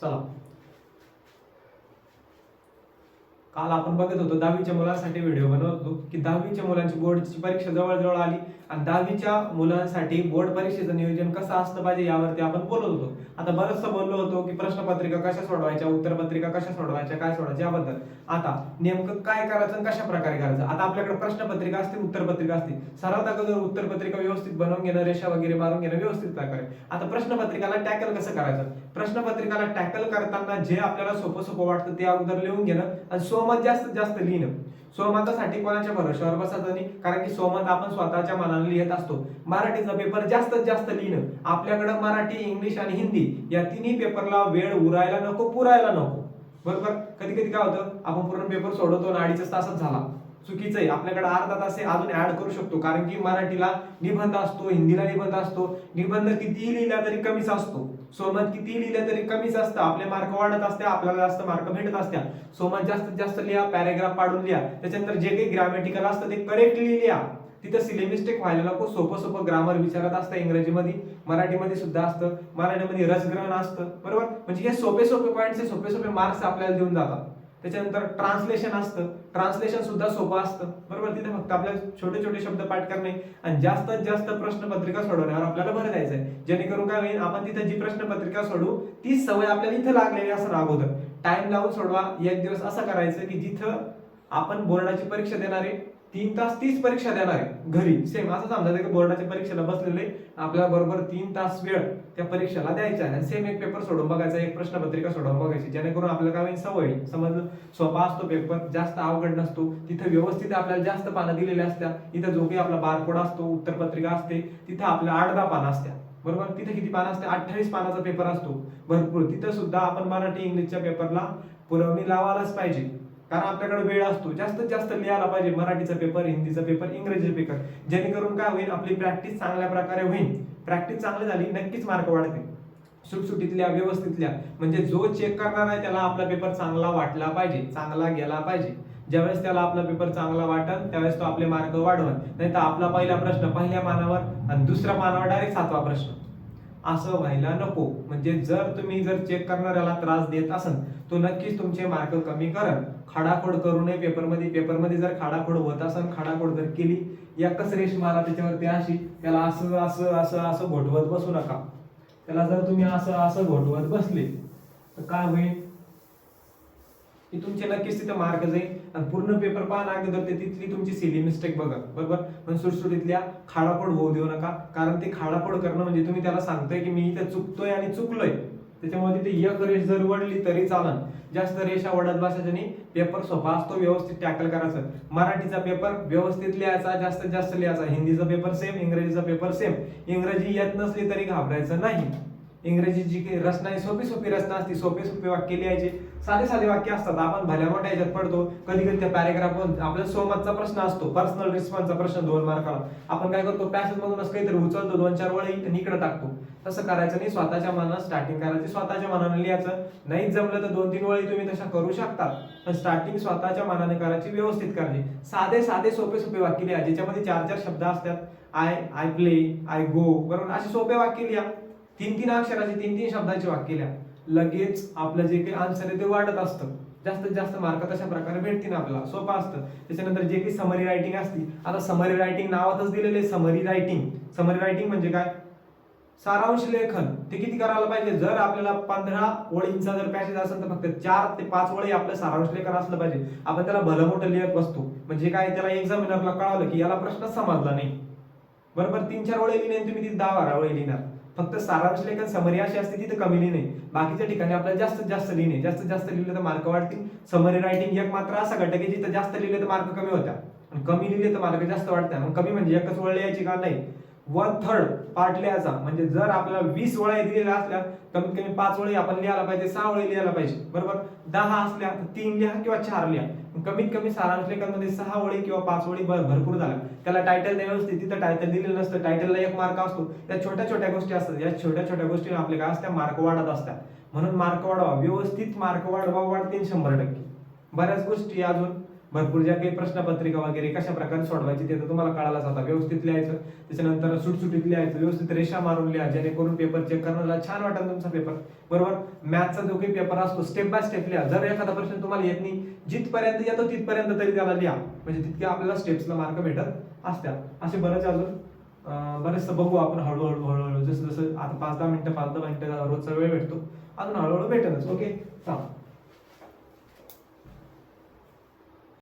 चला. काल आपण बघत होतो दहावीच्या मुलांसाठी व्हिडिओ बनवत होतो. की दहावीच्या मुलांची बोर्डची परीक्षा जवळजवळ आली. आणि दहावीच्या मुलांसाठी बोर्ड परीक्षेचं नियोजन कसं असलं पाहिजे यावरती आपण बोलत होतो. आता बरंचसं बोललो होतो की प्रश्नपत्रिका कशा सोडवायच्या उत्तरपत्रिका कशा सोडवायच्या काय सोडवायच्या याबद्दल. आता नेमकं काय करायचं कशा प्रकारे करायचं? आता आपल्याकडे प्रश्नपत्रिका असते उत्तरपत्रिका असतील. सर्वात अगोदर उत्तरपत्रिका व्यवस्थित बनवून घेणं रेषा वगैरे मारून घेणं व्यवस्थित प्रकारे. आता प्रश्नपत्रिकाला टॅकल कसं करायचं? प्रश्नपत्रिकाला टॅकल करताना जे आपल्याला सोपं सोपं वाटतं ते अगोदर लिहून घेणं आणि सोमत जास्त जास्त लिहिणं. स्वमतासाठी कोणाच्या भरोश्यावर बसायचं नाही? कारण की स्वमत आपण स्वतःच्या मनाने लिहित असतो. मराठीचा पेपर जास्तीत जास्त लिहिणं. आपल्याकडे मराठी इंग्लिश आणि हिंदी या तिन्ही पेपरला वेळ उरायला नको पुरायला नको. बरोबर? कधी कधी काय होतं? आपण पूर्ण पेपर सोडवतो आणि अडीच तासच झाला. चुकीचं आहे आपल्याकडे अर्धा तास अजून ऍड करू शकतो. कारण की मराठीला निबंध असतो हिंदीला निबंध असतो. निबंध कितीही लिहिला तरी कमीच असतो. सोमत कितीही लिहिलं तरी कमीच असतं. आपले मार्क वाढत असते आपल्याला जास्त मार्क भेटत असत्या. सोमत जास्तीत जास्त लिहा पॅरेग्राफ पाडून लिहा. त्याच्यानंतर जे काही ग्रॅमॅटिकल असतं ते करेक्टली लिहा. तिथं सिले मिस्टेक व्हायला नको. सोपं सोपं ग्रामर विचारत असतं इंग्रजीमध्ये. मराठीमध्ये सुद्धा असतं. मराठीमध्ये रसग्रहण असतं. बरोबर? म्हणजे हे सोपे सोपे पॉईंट्स सोपे सोपे मार्क्स आपल्याला देऊन जातात. त्याच्यानंतर ट्रान्सलेशन असतं. ट्रान्सलेशन सुद्धा सोपं असतं. बरोबर? तिथे फक्त आपल्याला छोटे छोटे शब्द पाठ करणे आणि जास्तीत जास्त प्रश्नपत्रिका सोडवण्यावर आपल्याला भर द्यायचं आहे. जेणेकरून काय होईल? आपण तिथे जी प्रश्नपत्रिका सोडू ती सवय आपल्याला इथं लागलेली असं अगोदर. टाइम लावून सोडवा. एक दिवस असं करायचं की जिथं आपण बोर्डाची परीक्षा देणारे तीन तास तीच परीक्षा देणार आहे घरी. सेम असं समजायचं की बोर्डाच्या परीक्षेला बसलेले आपल्या बरोबर तीन तास वेळ त्या परीक्षेला द्यायचा आहे. सेम एक पेपर सोडून बघायचा एक प्रश्नपत्रिका सोडून बघायची जेणेकरून आपल्याला काय होईल सवय समज सोपा असतो पेपर जास्त अवघड नसतो. तिथं व्यवस्थित आपल्याला जास्त पानं दिलेल्या असत्या. इथं जो काही आपला बारकोड असतो उत्तरपत्रिका असते तिथं आपल्या आठ दहा पानं असत्या. बरोबर? तिथे किती पानं असते? अठ्ठावीस पानाचा पेपर असतो. भरपूर. तिथं सुद्धा आपण मराठी इंग्लिशच्या पेपरला पुरवणी लावायलाच पाहिजे. कारण आपल्याकडे वेळ असतो. जास्तीत जास्त लिहायला पाहिजे. मराठीचा पेपर हिंदीचा पेपर इंग्रजीचा पेपर जेणेकरून काय होईल? आपली प्रॅक्टिस चांगल्या प्रकारे होईल. प्रॅक्टिस चांगली झाली नक्कीच मार्क वाढतील. सुटसुटीतल्या व्यवस्थितल्या म्हणजे जो चेक करणार आहे त्याला आपला पेपर चांगला वाटला पाहिजे. चांगला गेला पाहिजे. ज्यावेळेस त्याला आपला पेपर चांगला वाटल त्यावेळेस तो आपले मार्क वाढवल. नाही तर आपला पहिला प्रश्न पहिल्या मानावर आणि दुसऱ्या मानावर डायरेक्ट सातवा प्रश्न. असं व्हायला नको. म्हणजे जर तुम्ही जर चेक करणाऱ्याला त्रास देत असाल तो नक्कीच तुमचे मार्क कमी करल. खाडाखोड करू नये पेपरमध्ये पेपरमध्ये जर खाडाखोड होत असेल खाडाखोड जर केली एकच रेष मारा त्याच्यावरती अशी त्याला असं असं असं असं घोटवत बसू नका. त्याला जर तुम्ही असं असं घोटवत बसले तर काय होईल? की तुमचे नक्कीच तिथे मार्क जाईल. आणि पूर्ण पेपर पाहा अगोदर ते तिथली तुमची सिली मिस्टेक बघा. बरोबर? पण सुटसुटीतल्या खाडापोड होऊ देऊ नका. कारण ते खाडापोड करणं म्हणजे तुम्ही त्याला सांगतोय की मी इथे चुकतोय आणि चुकलोय. त्याच्यामुळे तिथे एक रेष जर वडली तरी चालन. जास्त रेषा वडत बसायचं पेपर सोपा असतो व्यवस्थित टॅकल करायचं. मराठीचा पेपर व्यवस्थित लिहायचा जास्तीत जास्त लिहायचा. हिंदीचा पेपर सेम इंग्रजीचा पेपर सेम इंग्रजी येत नसली तरी घाबरायचं नाही. इंग्रजीची जी काही रचना आहे सोपी सोपी रचना असते सोपे सोपे वाक्य लिहायचे. साधे साधे वाक्य असतात आपण भल्या मोठ्या याच्यात पडतो. कधी कधी त्या पॅरेग्राफ आपल्या सोमतचा प्रश्न असतो पर्सनल रिस्पॉन्सचा प्रश्न दोन मार्काला आपण काय करतो पॅसेज मधूनच काहीतरी उचलतो दोन चार वळी आणि इकडे टाकतो. तसं करायचं नाही स्वतःच्या मनात स्टार्टिंग करायची स्वतःच्या मनाने लिहायचं. नाही जमलं तर दोन तीन वळी तुम्ही तशा करू शकता पण स्टार्टिंग स्वतःच्या मनाने करायची व्यवस्थित करणे. साधे साधे सोपे सोपे वाक्य लिहा ज्याच्यामध्ये चार चार शब्द असतात. I I play I go बरोबर? असे सोपे वाक्य लिहा. तीन तीन अक्षराचे तीन तीन शब्दाचे वाक्य लिहा लगेच आपलं जे काही आन्सर आहे ते वाढत असतं. जास्तीत जास्त मार्क तशा प्रकारे भेटतील आपल्याला. सोपं असतं. त्याच्यानंतर जे काही समरी रायटिंग असती आता समरी रायटिंग नावातच दिलेले समरी रायटिंग समरी रायटिंग म्हणजे काय? सारांश लेखन. ते किती करायला पाहिजे? जर आपल्याला पंधरा ओळींचा जर पॅसेज असेल तर फक्त चार ते पाच ओळी आपलं सारांश लेखन असलं पाहिजे. आपण त्याला भलं मोठं लिहित बसतो. म्हणजे काय? त्याला एक्झामिनरला कळालं की याला प्रश्न समजला नाही. बरोबर? तीन चार ओळी लिहिणे तुम्ही ती दहा बारा ओळी लिहिणार. फक्त सारांश लेखन समरी अशी असते तिथे कमी लिहिणे. बाकीच्या ठिकाणी आपल्याला जास्तीत जास्त लिहिणे. जास्तीत जास्त लिहिले तर मार्क वाढतील. समरी रायटिंग एक मात्र असा घटक आहे जिथं जास्त लिहिले तर मार्क कमी होत्या आणि कमी लिहिले तर मार्क जास्त वाढतात. मग कमी म्हणजे एकच ओळ लिहायची का नाही? वन थर्ड पार्ट लिहायचा. म्हणजे जर आपल्याला वीस वळ्या दिलेल्या असल्या कमीत कमी पाच ओळी आपण लिहायला पाहिजे सहा ओळी लिहायला पाहिजे. बरोबर? दहा असल्या तर तीन लिहा किंवा चार लिहा. कमीत कमी सारांश लेखनमध्ये सहा ओळी किंवा पाच ओळी भरपूर झाल्या. त्याला टायटल व्यवस्थित. तिथं टायटल दिलेलं नसतं. टायटलला एक मार्क असतो. त्या छोट्या छोट्या गोष्टी असतात. या छोट्या छोट्या गोष्टी आपल्या काय असत्या? मार्क वाढत असतात म्हणून मार्क वाढवा. व्यवस्थित मार्क वाढवा. वाढतील शंभर टक्के. बऱ्याच गोष्टी अजून भरपूर ज्या काही प्रश्नपत्रिका वगैरे कशा प्रकारे सोडवायची ते तर तुम्हाला कळायलाच आता. व्यवस्थित लिहायचं त्याच्यानंतर सुटसुटीत लिहायचं व्यवस्थित रेषा मारून लिहा जेणेकरून पेपर चेक करण्याला छान वाटेल तुमचा पेपर बरोबर? मॅथचा जो काही पेपर असतो स्टेप बाय स्टेप लिहा. जर एखादा प्रश्न तुम्हाला येत नाही जिथपर्यंत येतो तिथपर्यंत तरी त्याला लिहा. म्हणजे तितके आपल्याला स्टेप्सला मार्क भेटत असत्या असे बरेच अजून बरेचसं बघू आपण हळूहळू हळूहळू. जसं जसं आता पाच दहा मिनिटं पाच दहा मिनटं रोजचा वेळ भेटतो. अजून हळूहळू भेटतच. ओके चला.